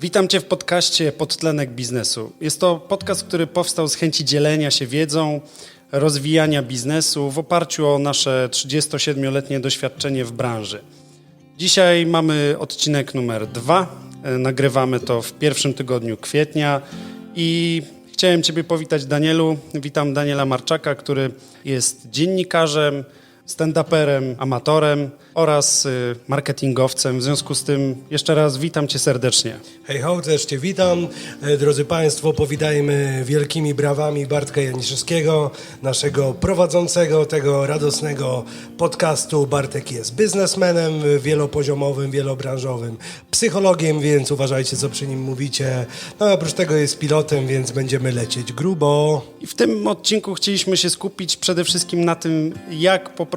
Witam Cię w podcaście Podtlenek Biznesu. Jest to podcast, który powstał z chęci dzielenia się wiedzą, rozwijania biznesu w oparciu o nasze 37-letnie doświadczenie w branży. Dzisiaj mamy odcinek numer dwa. E, Nagrywamy to w pierwszym tygodniu kwietnia i chciałem Ciebie powitać, Danielu. Witam Daniela Marczaka, który jest dziennikarzem, stand-uperem, amatorem oraz y, marketingowcem. W związku z tym jeszcze raz witam Cię serdecznie. Hej ho, też Cię witam. E, Drodzy Państwo, powitajmy wielkimi brawami Bartka Janiszewskiego, naszego prowadzącego tego radosnego podcastu. Bartek jest biznesmenem wielopoziomowym, wielobranżowym, psychologiem, więc uważajcie, co przy nim mówicie. No a oprócz tego jest pilotem, więc będziemy lecieć grubo. I w tym odcinku chcieliśmy się skupić przede wszystkim na tym, jak poprowadzić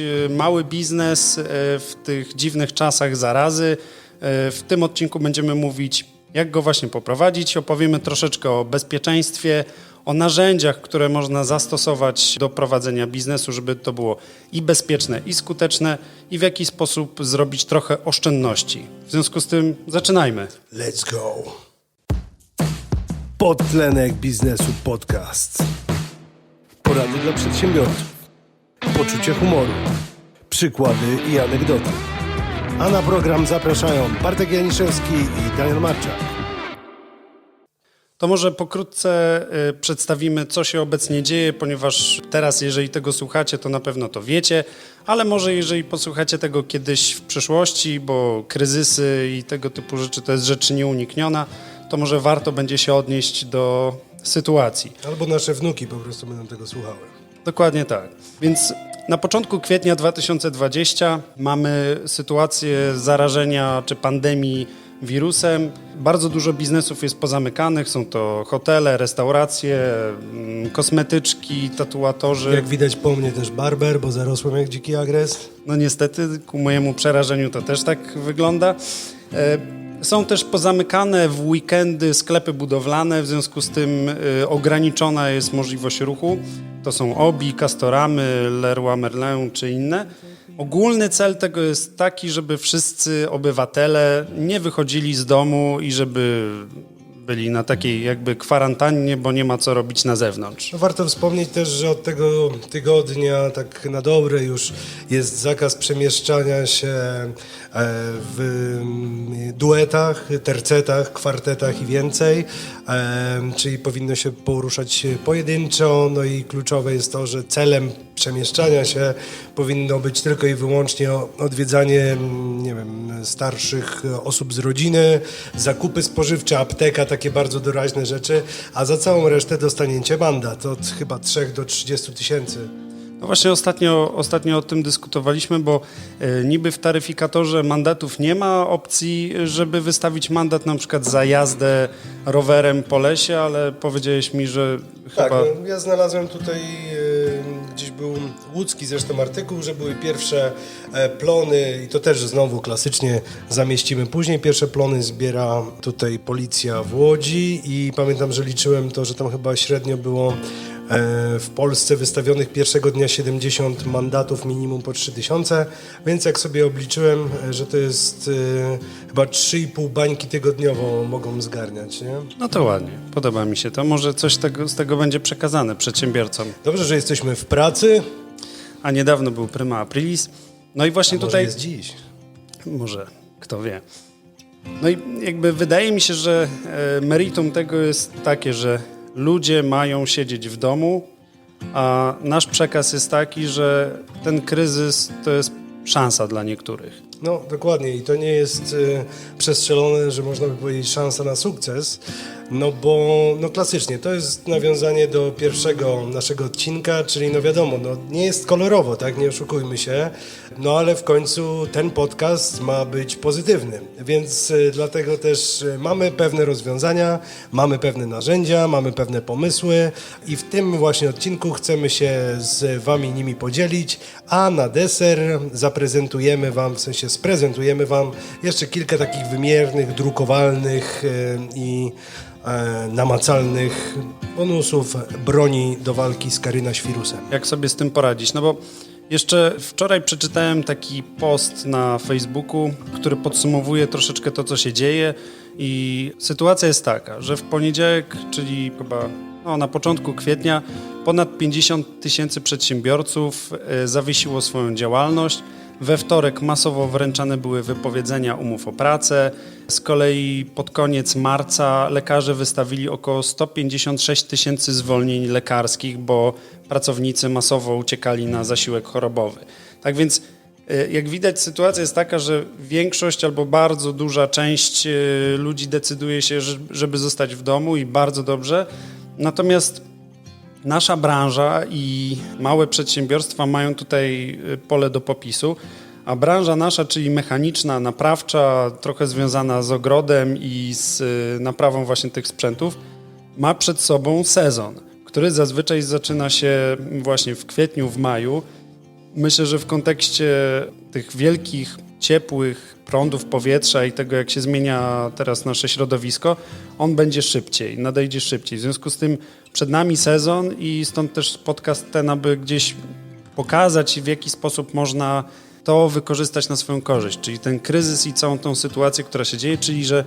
y, mały biznes y, w tych dziwnych czasach zarazy. Y, W tym odcinku będziemy mówić, jak go właśnie poprowadzić. Opowiemy troszeczkę o bezpieczeństwie, o narzędziach, które można zastosować do prowadzenia biznesu, żeby to było i bezpieczne, i skuteczne, i w jaki sposób zrobić trochę oszczędności. W związku z tym zaczynajmy. Let's go. Podtlenek Biznesu Podcast. Porady dla przedsiębiorców. Poczucie humoru. Przykłady i anegdoty. A na program zapraszają Bartek Janiszewski i Daniel Marczak. To może pokrótce y, przedstawimy, co się obecnie dzieje, ponieważ teraz, jeżeli tego słuchacie, to na pewno to wiecie, ale może jeżeli posłuchacie tego kiedyś w przyszłości, bo kryzysy i tego typu rzeczy to jest rzecz nieunikniona, to może warto będzie się odnieść do sytuacji. Albo nasze wnuki po prostu będą tego słuchały. Dokładnie tak. Więc na początku kwietnia 2020 mamy sytuację zarażenia czy pandemii wirusem. Bardzo dużo biznesów jest pozamykanych. Są to hotele, restauracje, mm, kosmetyczki, tatuatorzy. Jak widać po mnie też barber, bo zarosłem jak dziki agres. No niestety, ku mojemu przerażeniu to też tak wygląda. Są też pozamykane w weekendy sklepy budowlane, w związku z tym e, ograniczona jest możliwość ruchu. To są Obi, Castoramy, Leroy Merlin czy inne. Ogólny cel tego jest taki, żeby wszyscy obywatele nie wychodzili z domu i żeby byli na takiej jakby kwarantannie, bo nie ma co robić na zewnątrz. No warto wspomnieć też, że od tego tygodnia tak na dobre już jest zakaz przemieszczania się e, w mm, duetach, tercetach, kwartetach i więcej, e, czyli powinno się poruszać pojedynczo, no i kluczowe jest to, że celem przemieszczania się powinno być tylko i wyłącznie odwiedzanie, mm, nie wiem, starszych osób z rodziny, zakupy spożywcze, apteka, takie bardzo doraźne rzeczy, a za całą resztę dostaniecie mandat od chyba 3 do 30 tysięcy. No właśnie ostatnio, ostatnio o tym dyskutowaliśmy, bo e, niby w taryfikatorze mandatów nie ma opcji, żeby wystawić mandat na przykład za jazdę rowerem po lesie, ale powiedziałeś mi, że Tak, chyba... no, ja znalazłem tutaj, e, gdzieś był łódzki zresztą artykuł, że były pierwsze e, plony i to też znowu klasycznie zamieścimy później. Pierwsze plony zbiera tutaj policja w Łodzi i pamiętam, że liczyłem to, że tam chyba średnio było w Polsce wystawionych pierwszego dnia 70 mandatów minimum po 3000, więc jak sobie obliczyłem, e, że to jest e, chyba 3,5 bańki tygodniowo mogą zgarniać, nie? No to ładnie, podoba mi się to. Może coś tego, z tego będzie przekazane przedsiębiorcom. Dobrze, że jesteśmy w pracy, A niedawno był Prima Aprilis. No i właśnie Może tutaj... jest dziś. Może, kto wie. No i jakby wydaje mi się, że e, meritum tego jest takie, że ludzie mają siedzieć w domu, a nasz przekaz jest taki, że ten kryzys to jest szansa dla niektórych. No, dokładnie. I to nie jest y, przestrzelone, że można by powiedzieć szansa na sukces, no bo no klasycznie, to jest nawiązanie do pierwszego naszego odcinka, czyli no wiadomo, no nie jest kolorowo, tak, nie oszukujmy się, no ale w końcu ten podcast ma być pozytywny, więc y, dlatego też y, mamy pewne rozwiązania, mamy pewne narzędzia, mamy pewne pomysły i w tym właśnie odcinku chcemy się z Wami nimi podzielić, a na deser zaprezentujemy Wam, w sensie sprezentujemy Wam jeszcze kilka takich wymiernych, drukowalnych y, i namacalnych bonusów broni do walki z karynaświrusem. Jak sobie z tym poradzić? No bo Jeszcze wczoraj przeczytałem taki post na Facebooku, który podsumowuje troszeczkę to, co się dzieje. I sytuacja jest taka, że w poniedziałek, czyli chyba no, na początku kwietnia, ponad 50 tysięcy przedsiębiorców e, zawiesiło swoją działalność. We wtorek masowo wręczane były wypowiedzenia umów o pracę. Z kolei pod koniec marca lekarze wystawili około 156 tysięcy zwolnień lekarskich, bo pracownicy masowo uciekali na zasiłek chorobowy. Tak więc e, jak widać, sytuacja jest taka, że większość albo bardzo duża część e, ludzi decyduje się, że- żeby zostać w domu i bardzo dobrze. Natomiast Nasza branża i małe przedsiębiorstwa mają tutaj y, pole do popisu, a branża nasza, czyli mechaniczna, naprawcza, trochę związana z ogrodem i z y, naprawą właśnie tych sprzętów, ma przed sobą sezon, który zazwyczaj zaczyna się właśnie w kwietniu, w maju. Myślę, że w kontekście tych wielkich, ciepłych prądów powietrza i tego, jak się zmienia teraz nasze środowisko, on będzie szybciej, nadejdzie szybciej. W związku z tym przed nami sezon i stąd też podcast ten, aby gdzieś pokazać, w jaki sposób można to wykorzystać na swoją korzyść, czyli ten kryzys i całą tą sytuację, która się dzieje, czyli że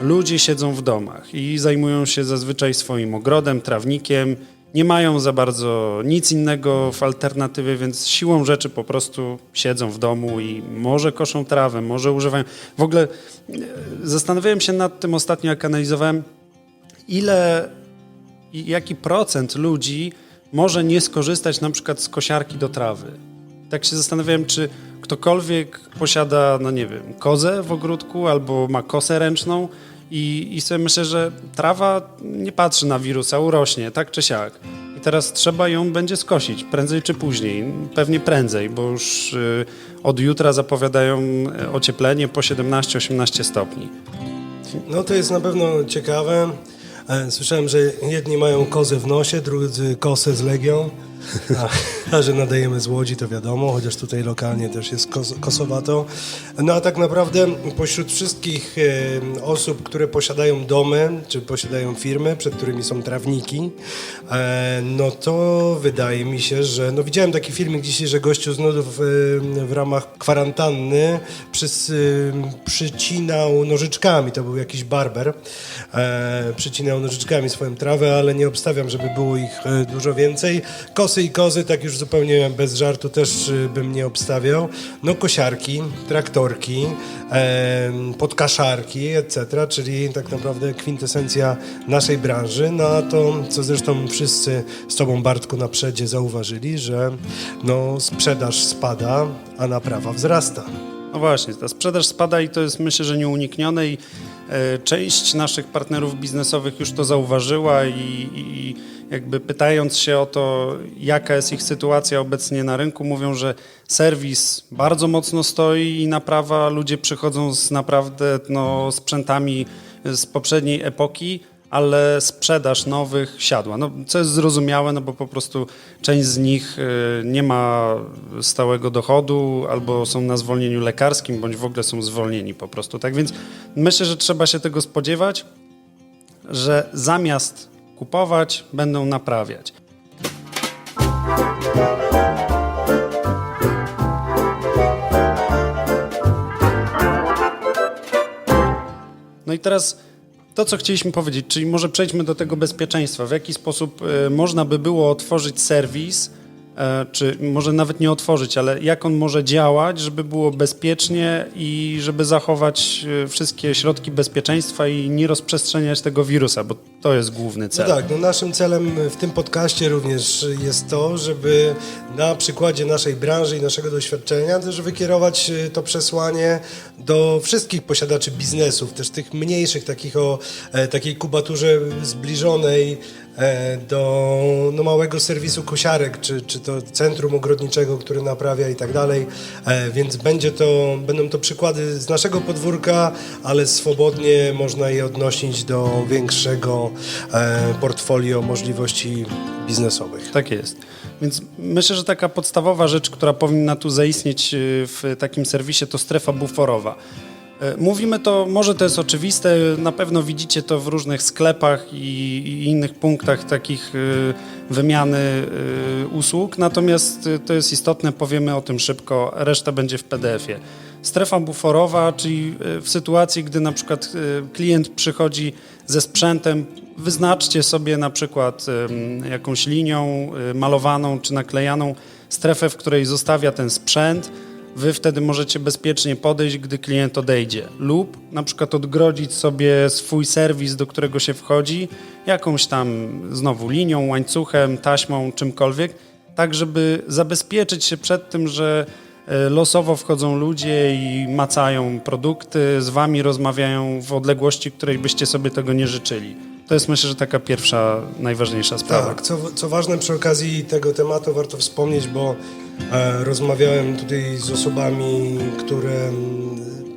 ludzie siedzą w domach i zajmują się zazwyczaj swoim ogrodem, trawnikiem, nie mają za bardzo nic innego w alternatywie, więc siłą rzeczy po prostu siedzą w domu i może koszą trawę, może używają. W ogóle e, zastanawiałem się nad tym ostatnio, jak analizowałem, ile i jaki procent ludzi może nie skorzystać na przykład z kosiarki do trawy. Tak się zastanawiałem, czy ktokolwiek posiada, no nie wiem, kozę w ogródku albo ma kosę ręczną i, i sobie myślę, że trawa nie patrzy na wirusa, urośnie, tak czy siak. I teraz trzeba ją będzie skosić, prędzej czy później, pewnie prędzej, bo już y, od jutra zapowiadają y, ocieplenie po 17-18 stopni. No to jest na pewno ciekawe. E, Słyszałem, że jedni mają kozę w nosie, drudzy kosę z Legią. A, a że nadajemy z Łodzi, to wiadomo, chociaż tutaj lokalnie też jest kos, kosowato. No a tak naprawdę pośród wszystkich e, osób, które posiadają domy, czy posiadają firmy, przed którymi są trawniki, e, no to wydaje mi się, że... No widziałem taki filmik dzisiaj, że gościu z nudów e, w ramach kwarantanny przys, e, przycinał nożyczkami, to był jakiś barber, e, przycinał nożyczkami swoją trawę, ale nie obstawiam, żeby było ich e, dużo więcej. Kosy i kozy, tak już zupełnie bez żartu też e, bym nie obstawiał. No kosiarki, traktorki, podkaszarki, etc., czyli tak naprawdę kwintesencja naszej branży, no a to, co zresztą wszyscy z Tobą, Bartku, na przedzie zauważyli, że no, sprzedaż spada, a naprawa wzrasta. No właśnie, ta sprzedaż spada i to jest myślę, że nieuniknione i e, część naszych partnerów biznesowych już to zauważyła i, i jakby pytając się o to, jaka jest ich sytuacja obecnie na rynku, mówią, że serwis bardzo mocno stoi i naprawa, ludzie przychodzą z naprawdę no, sprzętami z poprzedniej epoki, ale sprzedaż nowych siadła. No, co jest zrozumiałe, no bo po prostu część z nich y, nie ma stałego dochodu albo są na zwolnieniu lekarskim, bądź w ogóle są zwolnieni po prostu. Tak więc myślę, że trzeba się tego spodziewać, że zamiast kupować, będą naprawiać. No i teraz to, co chcieliśmy powiedzieć, czyli może przejdźmy do tego bezpieczeństwa. W jaki sposób e, można by było otworzyć serwis, czy może nawet nie otworzyć, ale jak on może działać, żeby było bezpiecznie i żeby zachować e, wszystkie środki bezpieczeństwa i nie rozprzestrzeniać tego wirusa, bo to jest główny No cel. tak, no naszym celem w tym podcaście również jest to, żeby na przykładzie naszej branży i naszego doświadczenia też wykierować y, to przesłanie do wszystkich posiadaczy biznesów, też tych mniejszych, takich o e, takiej kubaturze zbliżonej e, do no, małego serwisu kosiarek, czy, czy to centrum ogrodniczego, który naprawia i tak dalej, e, więc będzie to, będą to przykłady z naszego podwórka, ale swobodnie można je odnosić do większego e, portfolio możliwości biznesowych. Tak jest. Więc myślę, że taka podstawowa rzecz, która powinna tu zaistnieć w takim serwisie, to strefa buforowa. Y, Mówimy to, może to jest oczywiste, na pewno widzicie to w różnych sklepach i, i innych punktach takich y, wymiany y, usług, natomiast to jest istotne, powiemy o tym szybko, reszta będzie w PDF-ie. Strefa buforowa, czyli w sytuacji, gdy na przykład klient przychodzi ze sprzętem, wyznaczcie sobie na przykład jakąś linią malowaną czy naklejaną strefę, w której zostawia ten sprzęt. Wy wtedy możecie bezpiecznie podejść, gdy klient odejdzie, lub na przykład odgrodzić sobie swój serwis, do którego się wchodzi, jakąś tam znowu linią, łańcuchem, taśmą, czymkolwiek, tak żeby zabezpieczyć się przed tym, że e, losowo wchodzą ludzie i macają produkty, z wami rozmawiają w odległości, której byście sobie tego nie życzyli. To jest myślę, że taka pierwsza, najważniejsza sprawa. Tak, co, co ważne przy okazji tego tematu warto wspomnieć, bo e, rozmawiałem tutaj z osobami, które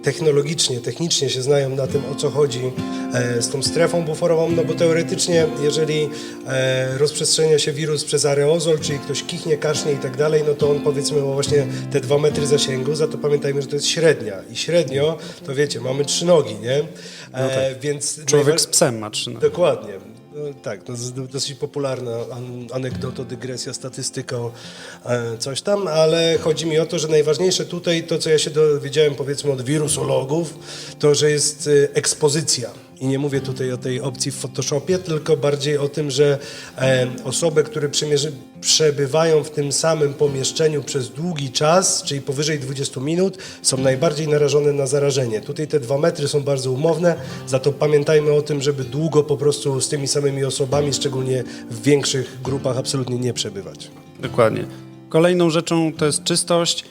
technologicznie, technicznie się znają na tym, o co chodzi e, z tą strefą buforową, no bo teoretycznie, jeżeli e, rozprzestrzenia się wirus przez aerozol, czyli ktoś kichnie, kasznie i tak dalej, no to on powiedzmy ma właśnie te dwa metry zasięgu, za to pamiętajmy, że to jest średnia i średnio, to wiecie, mamy trzy nogi, nie? E, więc Człowiek z psem ma trzy nogi. Dokładnie. No, tak, to jest do- dosyć popularna an- anegdota, dygresja, statystyką, e, coś tam, ale chodzi mi o to, że najważniejsze tutaj, to co ja się dowiedziałem powiedzmy od wirusologów, to że jest e, ekspozycja. I nie mówię tutaj o tej opcji w Photoshopie, tylko bardziej o tym, że e, osoby, które przebywają w tym samym pomieszczeniu przez długi czas, czyli powyżej 20 minut, są najbardziej narażone na zarażenie. Tutaj te dwa metry są bardzo umowne, za to pamiętajmy o tym, żeby długo po prostu z tymi samymi osobami, szczególnie w większych grupach, absolutnie nie przebywać. Dokładnie. Kolejną rzeczą to jest czystość,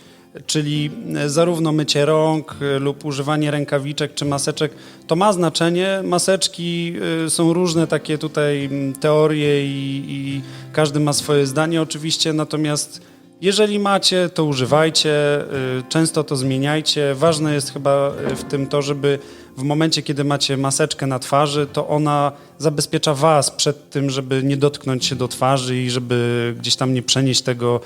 czyli e, zarówno mycie rąk e, lub używanie rękawiczek czy maseczek. To ma znaczenie. Maseczki e, są różne takie tutaj teorie i, i każdy ma swoje zdanie oczywiście, natomiast jeżeli macie, to używajcie, często to zmieniajcie. Ważne jest chyba w tym to, żeby w momencie, kiedy macie maseczkę na twarzy, to ona zabezpiecza Was przed tym, żeby nie dotknąć się do twarzy i żeby gdzieś tam nie przenieść tego,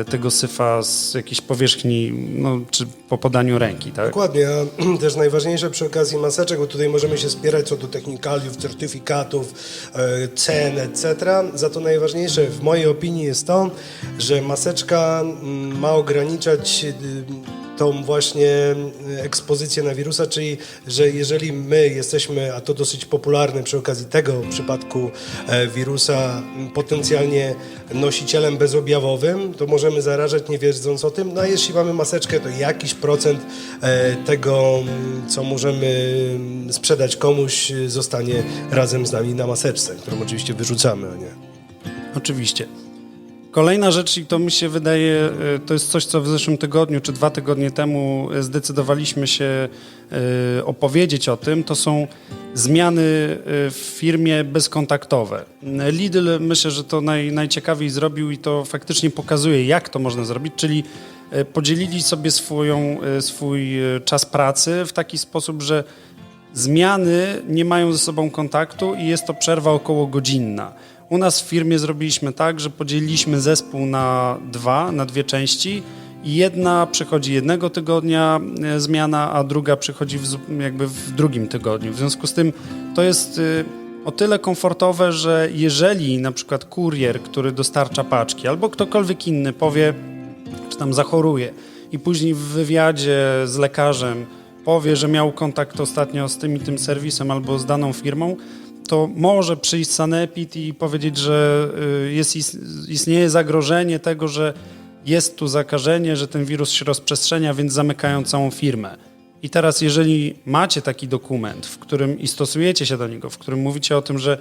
y, tego syfa z jakiejś powierzchni, no, czy po podaniu ręki, tak? Dokładnie, a też najważniejsze przy okazji maseczek, bo tutaj możemy się spierać co do technikaliów, certyfikatów, e, cen, etc. Za to najważniejsze w mojej opinii jest to, że maseczka mm, ma ograniczać y, tą właśnie y, ekspozycję na wirusa, czyli że jeżeli my jesteśmy, a to dosyć popularne przy okazji tego przypadku e, wirusa, potencjalnie nosicielem bezobjawowym, to możemy zarażać nie wiedząc o tym. No a jeśli mamy maseczkę, to jakiś procent e, tego, co możemy sprzedać komuś, zostanie razem z nami na maseczce, którą oczywiście wyrzucamy, a nie. Oczywiście. Kolejna rzecz, i to mi się wydaje, y, to jest coś, co w zeszłym tygodniu czy dwa tygodnie temu y, zdecydowaliśmy się y, opowiedzieć o tym, to są zmiany w firmie bezkontaktowe. Lidl myślę, że to naj, najciekawiej zrobił i to faktycznie pokazuje, jak to można zrobić, czyli podzielili sobie swoją, swój czas pracy w taki sposób, że zmiany nie mają ze sobą kontaktu i jest to przerwa około godzinna. U nas w firmie zrobiliśmy tak, że podzieliliśmy zespół na dwa, na dwie części jedna przychodzi jednego tygodnia e, zmiana, a druga przychodzi w, jakby w drugim tygodniu. W związku z tym to jest y, o tyle komfortowe, że jeżeli na przykład kurier, który dostarcza paczki albo ktokolwiek inny powie, czy tam zachoruje i później w wywiadzie z lekarzem powie, że miał kontakt ostatnio z tym i tym serwisem albo z daną firmą, to może przyjść sanepid i powiedzieć, że y, jest, is- istnieje zagrożenie tego, że jest tu zakażenie, że ten wirus się rozprzestrzenia, więc zamykają całą firmę. I teraz, jeżeli macie taki dokument, w którym i stosujecie się do niego, w którym mówicie o tym, że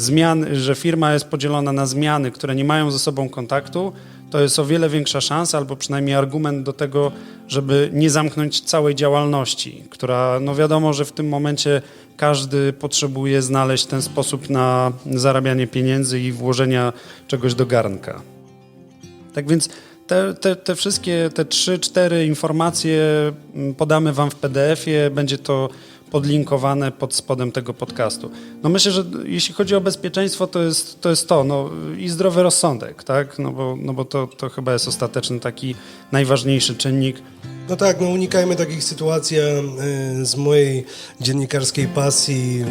zmiany, że firma jest podzielona na zmiany, które nie mają ze sobą kontaktu, to jest o wiele większa szansa, albo przynajmniej argument do tego, żeby nie zamknąć całej działalności, która, no wiadomo, że w tym momencie każdy potrzebuje znaleźć ten sposób na zarabianie pieniędzy i włożenia czegoś do garnka. Tak więc te, te, te wszystkie, te trzy, cztery informacje mm, podamy Wam w PDF-ie, będzie to podlinkowane pod spodem tego podcastu. No myślę, że jeśli chodzi o bezpieczeństwo, to jest to, jest to no, i zdrowy rozsądek, tak? No bo, no bo to, to chyba jest ostateczny taki najważniejszy czynnik. No tak, no unikajmy takich sytuacji e, z mojej dziennikarskiej pasji,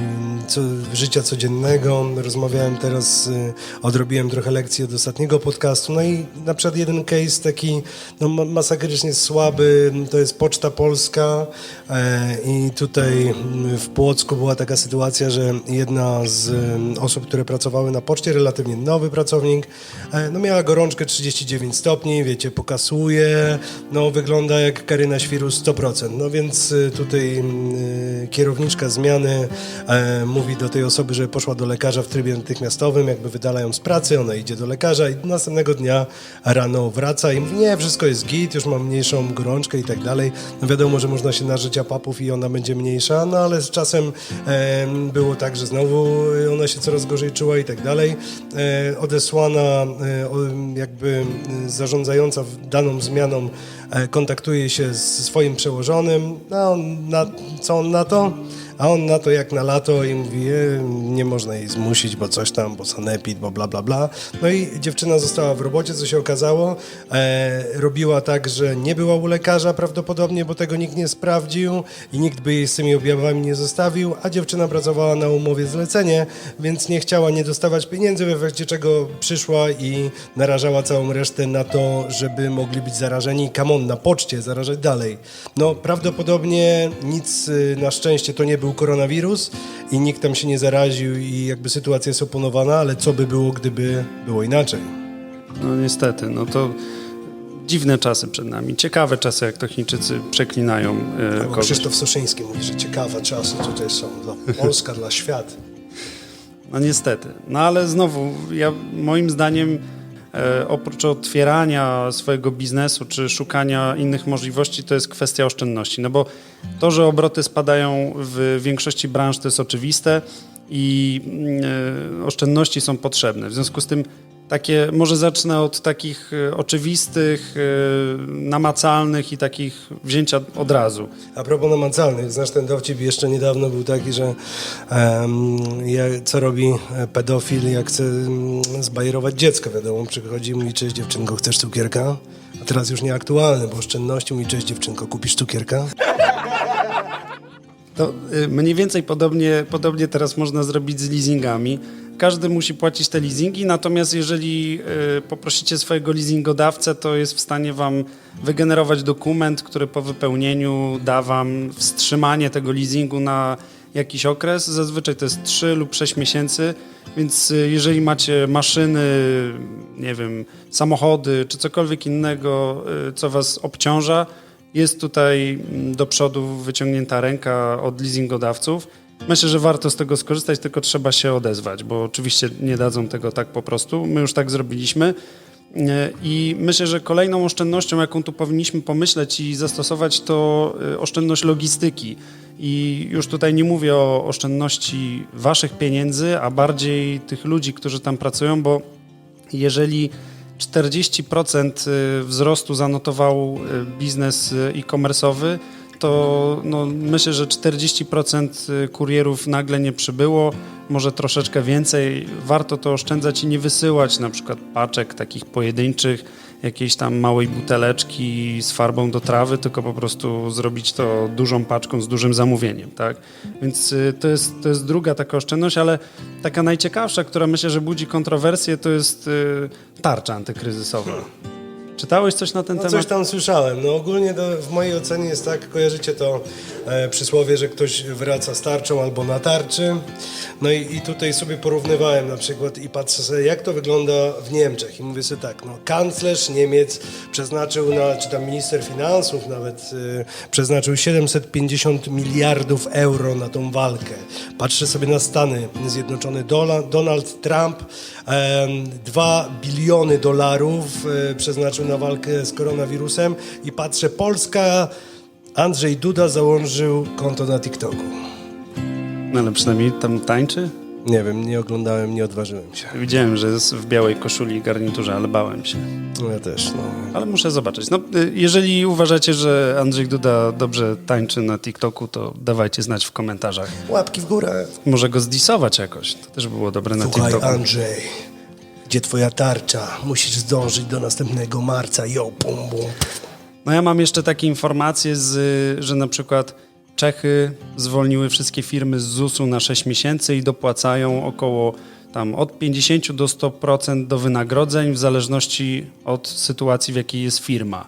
co, życia codziennego. Rozmawiałem teraz, e, odrobiłem trochę lekcji od ostatniego podcastu, no i na przykład jeden case taki no, ma- masakrycznie słaby, to jest Poczta Polska e, i tutaj w Płocku była taka sytuacja, że jedna z osób, które pracowały na poczcie, relatywnie nowy pracownik, e, no miała gorączkę 39 stopni, wiecie, pokasuje, no wygląda jak Karyna Świrus 100%. No więc y, tutaj y, kierowniczka zmiany e, mówi do tej osoby, że poszła do lekarza w trybie natychmiastowym, jakby wydala ją z pracy, ona idzie do lekarza i następnego dnia rano wraca i mówi, nie, wszystko jest git, już mam mniejszą gorączkę i tak dalej. No wiadomo, że można się nażyć apapów i ona będzie mniejsza, no ale z czasem było tak, że znowu ona się coraz gorzej czuła i tak dalej. E, odesłana e, jakby e, zarządzająca daną zmianą kontaktuje się z swoim przełożonym, no na, co on na to? A on na to jak na lato i mówi, e, nie można jej zmusić, bo coś tam, bo sanepid, bo bla, bla, bla. No i dziewczyna została w robocie, co się okazało. E, robiła tak, że nie była u lekarza prawdopodobnie, bo tego nikt nie sprawdził i nikt by jej z tymi objawami nie zostawił, a dziewczyna pracowała na umowie zlecenie, więc nie chciała nie dostawać pieniędzy, w efekcie czego przyszła i narażała całą resztę na to, żeby mogli być zarażeni. Come on, na poczcie zarażać dalej. No prawdopodobnie nic y, na szczęście to nie był koronawirus i nikt tam się nie zaraził i jakby sytuacja jest oponowana, ale co by było, gdyby było inaczej? No niestety, no to dziwne czasy przed nami. Ciekawe czasy, jak to Chińczycy przeklinają e, Albo kogoś. Krzysztof Suszyński mówi, że ciekawe czasy tutaj są dla Polska, dla świata. No niestety. No ale znowu, ja, moim zdaniem, oprócz otwierania swojego biznesu czy szukania innych możliwości, to jest kwestia oszczędności. No bo to, że obroty spadają w większości branż, to jest oczywiste i mm, e, oszczędności są potrzebne. W związku z tym takie, może zacznę od takich e, oczywistych, e, namacalnych i takich wzięcia od razu. A propos namacalnych, znasz ten dowcip jeszcze niedawno był taki, że em, ja, co robi e, pedofil, jak chce mm, zbajerować dziecko, wiadomo, przychodzi i mówi, cześć dziewczynko, chcesz cukierka? A teraz już nieaktualne, bo oszczędności mówi, cześć dziewczynko, kupisz cukierka? To y, mniej więcej podobnie, podobnie teraz można zrobić z leasingami. Każdy musi płacić te leasingi, natomiast jeżeli y, poprosicie swojego leasingodawcę, to jest w stanie wam wygenerować dokument, który po wypełnieniu da wam wstrzymanie tego leasingu na jakiś okres. Zazwyczaj to jest 3 lub 6 miesięcy, więc y, jeżeli macie maszyny, nie wiem, samochody czy cokolwiek innego, y, co was obciąża, jest tutaj mm, do przodu wyciągnięta ręka od leasingodawców. Myślę, że warto z tego skorzystać, tylko trzeba się odezwać, bo oczywiście nie dadzą tego tak po prostu. My już tak zrobiliśmy. E, I myślę, że kolejną oszczędnością, jaką tu powinniśmy pomyśleć i zastosować, to e, oszczędność logistyki. I już tutaj nie mówię o oszczędności waszych pieniędzy, a bardziej tych ludzi, którzy tam pracują, bo jeżeli 40% y, wzrostu zanotował biznes e-commerce'owy, to no, myślę, że 40% y, kurierów nagle nie przybyło, może troszeczkę więcej. Warto to oszczędzać i nie wysyłać na przykład paczek takich pojedynczych, jakiejś tam małej buteleczki z farbą do trawy, tylko po prostu zrobić to dużą paczką z dużym zamówieniem, tak? Więc y, to jest, to jest druga taka oszczędność, ale taka najciekawsza, która myślę, że budzi kontrowersję, to jest y, tarcza antykryzysowa. Czytałeś coś na ten No temat? coś tam słyszałem. No ogólnie do, w mojej ocenie jest tak, kojarzycie to e, przysłowie, że ktoś wraca z tarczą albo na tarczy. No i, i tutaj sobie porównywałem na przykład i patrzę sobie, jak to wygląda w Niemczech. I mówię sobie tak, no kanclerz Niemiec przeznaczył na, czy tam minister finansów nawet, e, przeznaczył 750 miliardów euro na tą walkę. Patrzę sobie na Stany Zjednoczone. Dola, Donald Trump em, 2 biliony dolarów e, przeznaczył na walkę z koronawirusem i patrzę, Polska, Andrzej Duda założył konto na TikToku. No ale przynajmniej tam tańczy? Nie wiem, nie oglądałem, nie odważyłem się. Widziałem, że jest w białej koszuli i garniturze, ale bałem się. No ja też, no. Ale muszę zobaczyć. No, y, jeżeli uważacie, że Andrzej Duda dobrze tańczy na TikToku, to dawajcie znać w komentarzach. Łapki w górę. Może go zdisować jakoś. To też było dobre na Słuchaj, TikToku. Andrzej, gdzie twoja tarcza? Musisz zdążyć do następnego marca. Yo, bum, bum. No ja mam jeszcze takie informacje, z, że na przykład Czechy zwolniły wszystkie firmy z ZUS-u na 6 miesięcy i dopłacają około tam od 50 do 100% do wynagrodzeń w zależności od sytuacji, w jakiej jest firma.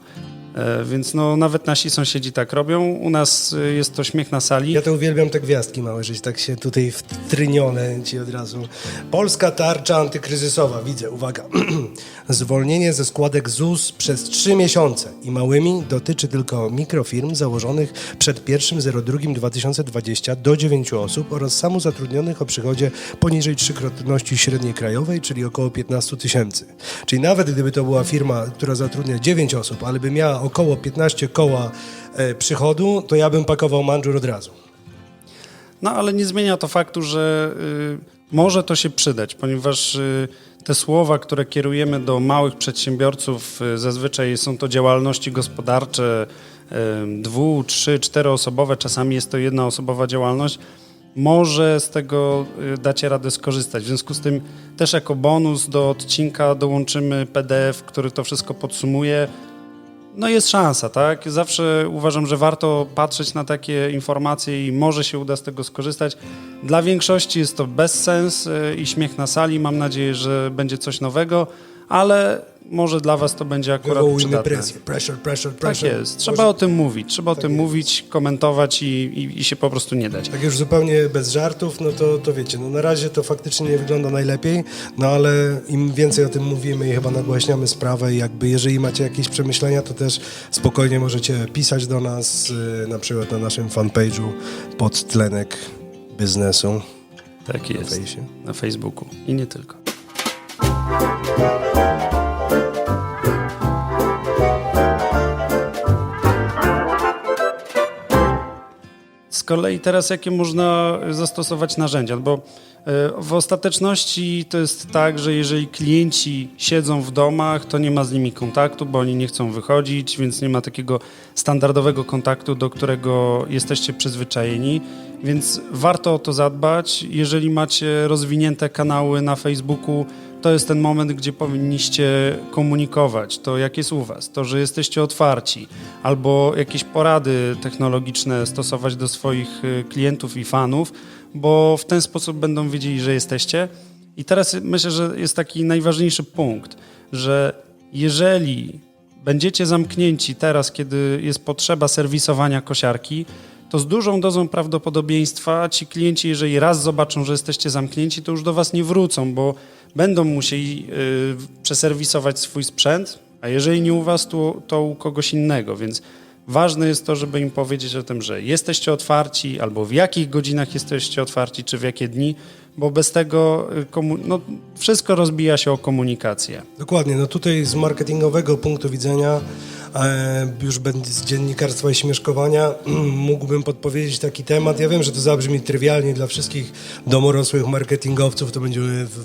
E, Więc no, nawet nasi sąsiedzi tak robią. U nas e, jest to śmiech na sali. Ja to uwielbiam te gwiazdki małe, że tak się tutaj wtrynione ci od razu. Polska tarcza antykryzysowa, widzę, uwaga. Zwolnienie ze składek ZUS przez trzy miesiące i małymi dotyczy tylko mikrofirm założonych przed 1.02.2020 do 9 osób oraz samozatrudnionych o przychodzie poniżej trzykrotności średniej krajowej, czyli około 15 tysięcy. Czyli nawet gdyby to była firma, która zatrudnia 9 osób, ale by miała około 15 koła e, przychodu, to ja bym pakował mandżur od razu. No ale nie zmienia to faktu, że y, może to się przydać, ponieważ y, te słowa, które kierujemy do małych przedsiębiorców, y, zazwyczaj są to działalności gospodarcze dwu, trzy, czteroosobowe, czasami jest to jednoosobowa działalność. Może z tego dacie radę skorzystać. W związku z tym też jako bonus do odcinka dołączymy PDF, który to wszystko podsumuje. No jest szansa, tak? Zawsze uważam, że warto patrzeć na takie informacje i może się uda z tego skorzystać. Dla większości jest to bezsens y, i śmiech na sali. Mam nadzieję, że będzie coś nowego, ale może dla was to będzie akurat Wywołujmy przydatne. presję. Pressure, pressure, Tak pressure. jest. Trzeba o tym mówić. Trzeba o tym jest. mówić, komentować i, i, i się po prostu nie dać. Tak już zupełnie bez żartów, no to, to wiecie, no na razie to faktycznie nie wygląda najlepiej, no ale im więcej o tym mówimy i chyba nagłaśniamy sprawę i jakby jeżeli macie jakieś przemyślenia, to też spokojnie możecie pisać do nas, y, na przykład na naszym fanpage'u podtlenek biznesu Tak na jest. fejsie. Na Facebooku i nie tylko. Z kolei teraz jakie można zastosować narzędzia? Bo e, w ostateczności to jest tak, że jeżeli klienci siedzą w domach, to nie ma z nimi kontaktu, bo oni nie chcą wychodzić, więc nie ma takiego standardowego kontaktu, do którego jesteście przyzwyczajeni. Więc warto o to zadbać. Jeżeli macie rozwinięte kanały na Facebooku, to jest ten moment, gdzie powinniście komunikować. To, jak jest u Was, to, że jesteście otwarci, albo jakieś porady technologiczne stosować do swoich y, klientów i fanów, bo w ten sposób będą wiedzieli, że jesteście. I teraz myślę, że jest taki najważniejszy punkt, że jeżeli będziecie zamknięci teraz, kiedy jest potrzeba serwisowania kosiarki, to z dużą dozą prawdopodobieństwa ci klienci, jeżeli raz zobaczą, że jesteście zamknięci, to już do was nie wrócą, bo będą musieli y, przeserwisować swój sprzęt, a jeżeli nie u was, to, to u kogoś innego, więc ważne jest to, żeby im powiedzieć o tym, że jesteście otwarci, albo w jakich godzinach jesteście otwarci, czy w jakie dni, bo bez tego y, no, wszystko rozbija się o komunikację. Dokładnie, no tutaj z marketingowego punktu widzenia, już będę z dziennikarstwa i śmieszkowania, mógłbym podpowiedzieć taki temat. Ja wiem, że to zabrzmi trywialnie dla wszystkich domorosłych marketingowców, to będzie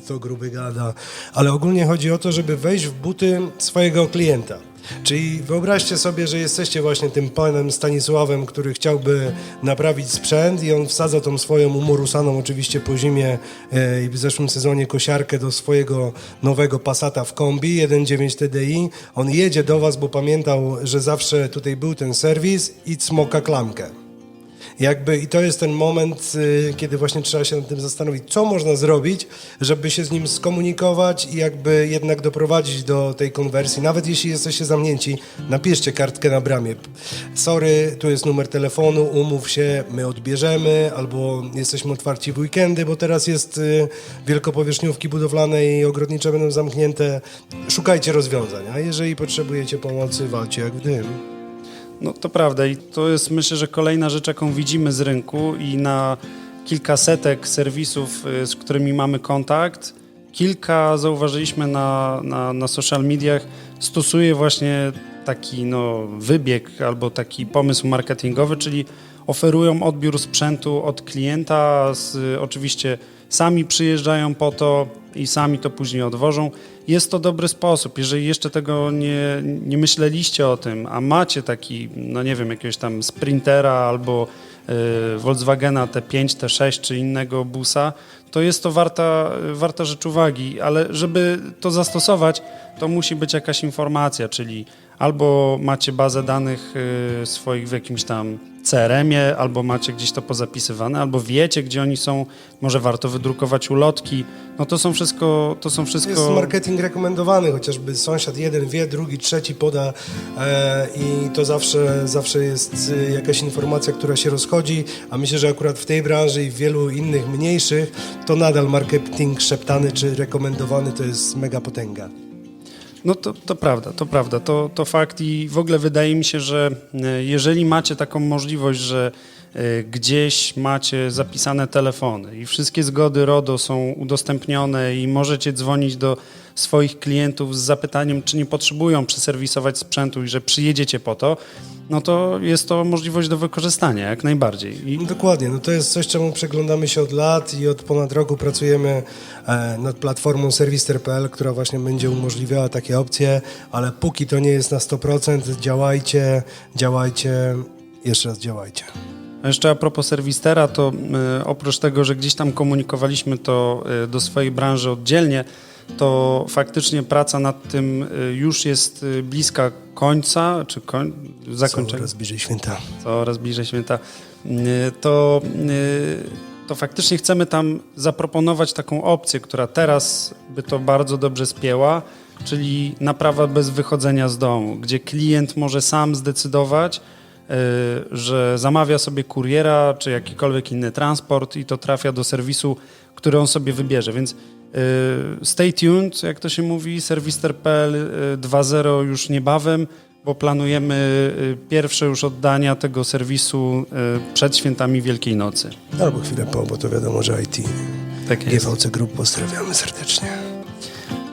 to gruby gada, ale ogólnie chodzi o to, żeby wejść w buty swojego klienta. Czyli wyobraźcie sobie, że jesteście właśnie tym panem Stanisławem, który chciałby naprawić sprzęt i on wsadza tą swoją umorusaną oczywiście po zimie e, i w zeszłym sezonie kosiarkę do swojego nowego Passata w kombi 1.9 TDI. On jedzie do was, bo pamiętał, że zawsze tutaj był ten serwis i smoka klamkę. Jakby i to jest ten moment, y, kiedy właśnie trzeba się nad tym zastanowić, co można zrobić, żeby się z nim skomunikować i jakby jednak doprowadzić do tej konwersji. Nawet jeśli jesteście zamknięci, napiszcie kartkę na bramie. Sorry, tu jest numer telefonu, umów się, my odbierzemy, albo jesteśmy otwarci w weekendy, bo teraz jest y, wielkopowierzchniówki budowlane i ogrodnicze będą zamknięte. Szukajcie rozwiązań, a jeżeli potrzebujecie pomocy, walcie jak w dym. No to prawda i to jest myślę, że kolejna rzecz, jaką widzimy z rynku i na kilkasetek serwisów, y, z którymi mamy kontakt, kilka zauważyliśmy na, na, na social mediach, stosuje właśnie taki no, wybieg albo taki pomysł marketingowy, czyli oferują odbiór sprzętu od klienta, z, oczywiście sami przyjeżdżają po to i sami to później odwożą. Jest to dobry sposób. Jeżeli jeszcze tego nie, nie myśleliście o tym, a macie taki, no nie wiem, jakiegoś tam sprintera albo y, Volkswagena T5, T6 czy innego busa, to jest to warta, warta rzecz uwagi, ale żeby to zastosować, to musi być jakaś informacja, czyli albo macie bazę danych y, swoich w jakimś tam CRM-ie, albo macie gdzieś to pozapisywane, albo wiecie, gdzie oni są, może warto wydrukować ulotki. No to są wszystko, to są wszystko... Jest marketing rekomendowany, chociażby sąsiad jeden wie, drugi, trzeci poda e, i to zawsze, zawsze jest e, jakaś informacja, która się rozchodzi, a myślę, że akurat w tej branży i w wielu innych mniejszych to nadal marketing szeptany czy rekomendowany to jest mega potęga. No to, to prawda, to prawda, to, to fakt i w ogóle wydaje mi się, że e, jeżeli macie taką możliwość, że gdzieś macie zapisane telefony i wszystkie zgody RODO są udostępnione i możecie dzwonić do swoich klientów z zapytaniem, czy nie potrzebują przeserwisować sprzętu i że przyjedziecie po to, no to jest to możliwość do wykorzystania jak najbardziej. I No dokładnie, no to jest coś, czemu przeglądamy się od lat i od ponad roku pracujemy e, nad platformą servister.pl, która właśnie będzie umożliwiała takie opcje, ale póki to nie jest na 100%, działajcie, działajcie, jeszcze raz działajcie. A jeszcze a propos serwistera, to y, oprócz tego, że gdzieś tam komunikowaliśmy to y, do swojej branży oddzielnie, to faktycznie praca nad tym y, już jest bliska końca, czy koń, zakończenia, Coraz bliżej święta. coraz bliżej święta, to, to faktycznie chcemy tam zaproponować taką opcję, która teraz by to bardzo dobrze spięła, czyli naprawa bez wychodzenia z domu, gdzie klient może sam zdecydować, że zamawia sobie kuriera czy jakikolwiek inny transport i to trafia do serwisu, który on sobie wybierze. Więc y, stay tuned, jak to się mówi, servister.pl y, 2.0 już niebawem, bo planujemy y, pierwsze już oddania tego serwisu y, przed świętami Wielkiej Nocy. Albo chwilę po, bo to wiadomo, że IT. Tak jest. GVC Group pozdrawiamy serdecznie.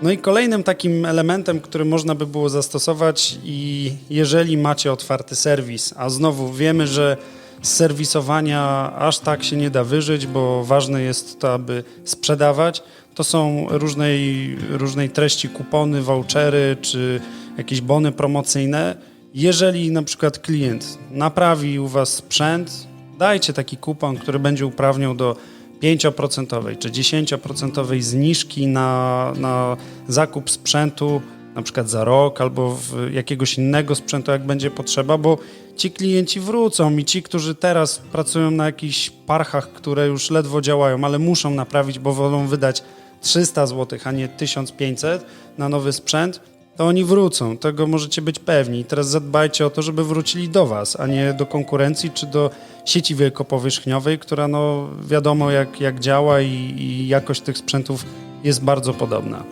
No i kolejnym takim elementem, który można by było zastosować i jeżeli macie otwarty serwis, a znowu wiemy, że z serwisowania aż tak się nie da wyżyć, bo ważne jest to, aby sprzedawać, to są różnej, różnej treści kupony, vouchery czy jakieś bony promocyjne. Jeżeli na przykład klient naprawi u Was sprzęt, dajcie taki kupon, który będzie uprawniał do 5% czy 10% zniżki na, na zakup sprzętu, na przykład za rok albo jakiegoś innego sprzętu, jak będzie potrzeba, bo ci klienci wrócą i ci, którzy teraz pracują na jakichś parchach, które już ledwo działają, ale muszą naprawić, bo wolą wydać 300 zł, a nie 1500 na nowy sprzęt, to oni wrócą. Tego możecie być pewni. Teraz zadbajcie o to, żeby wrócili do Was, a nie do konkurencji czy do sieci wielkopowierzchniowej, która no wiadomo jak, jak działa i, i jakość tych sprzętów jest bardzo podobna.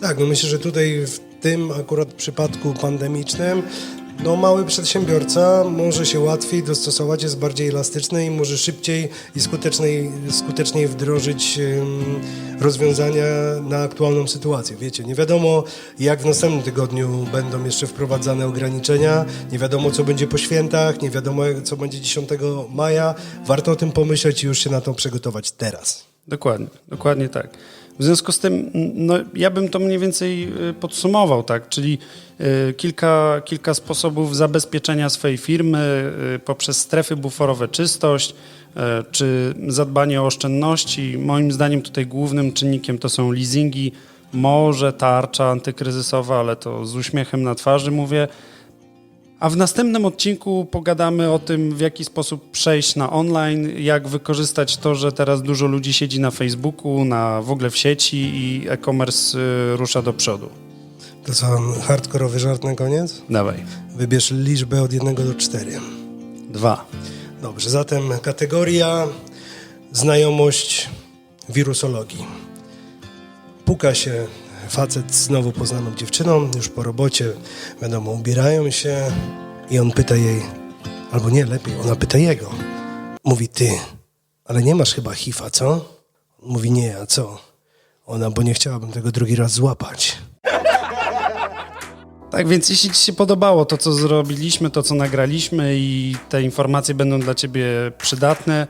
Tak, no myślę, że tutaj w tym akurat przypadku pandemicznym no mały przedsiębiorca może się łatwiej dostosować, jest bardziej elastyczny i może szybciej i skuteczniej, skuteczniej wdrożyć rozwiązania na aktualną sytuację. Wiecie, nie wiadomo jak w następnym tygodniu będą jeszcze wprowadzane ograniczenia, nie wiadomo co będzie po świętach, nie wiadomo co będzie 10 maja. Warto o tym pomyśleć i już się na to przygotować teraz. Dokładnie, dokładnie tak. W związku z tym, no, ja bym to mniej więcej y, podsumował, tak, czyli y, kilka, kilka sposobów zabezpieczenia swojej firmy y, poprzez strefy buforowe, czystość, czy zadbanie o oszczędności. Moim zdaniem tutaj głównym czynnikiem to są leasingi, może tarcza antykryzysowa, ale to z uśmiechem na twarzy mówię. A w następnym odcinku pogadamy o tym, w jaki sposób przejść na online, jak wykorzystać to, że teraz dużo ludzi siedzi na Facebooku, na w ogóle w sieci i e-commerce y, rusza do przodu. To co, hardkorowy żart na koniec? Dawaj. Wybierz liczbę od 1 do 4. Dwa. Dobrze, zatem kategoria znajomość wirusologii. Puka się facet z nowo poznaną dziewczyną, już po robocie, wiadomo, ubierają się i on pyta jej, albo nie, lepiej, ona pyta jego. Mówi, ty, ale nie masz chyba HIV-a, co? Mówi, nie, a co? Ona, bo nie chciałabym tego drugi raz złapać. Tak więc jeśli Ci się podobało to, co zrobiliśmy, to, co nagraliśmy i te informacje będą dla Ciebie przydatne,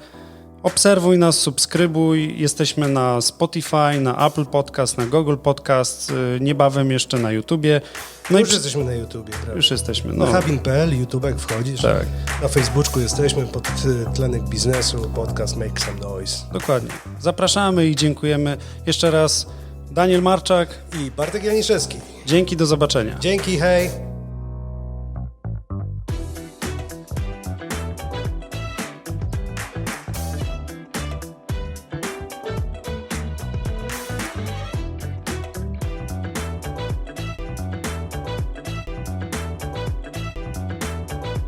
obserwuj nas, subskrybuj. Jesteśmy na Spotify, na Apple Podcast, na Google Podcast, y, niebawem jeszcze na YouTubie. No Już i jesteśmy na YouTubie, prawda? już jesteśmy. Na No, habin.pl, YouTube jak wchodzisz. Tak. Na Facebooku jesteśmy pod y, tlenek biznesu, podcast Make Some Noise. dokładnie. Zapraszamy i dziękujemy. Jeszcze raz Daniel Marczak. I Bartek Janiszewski. Dzięki, do zobaczenia. Dzięki, hej!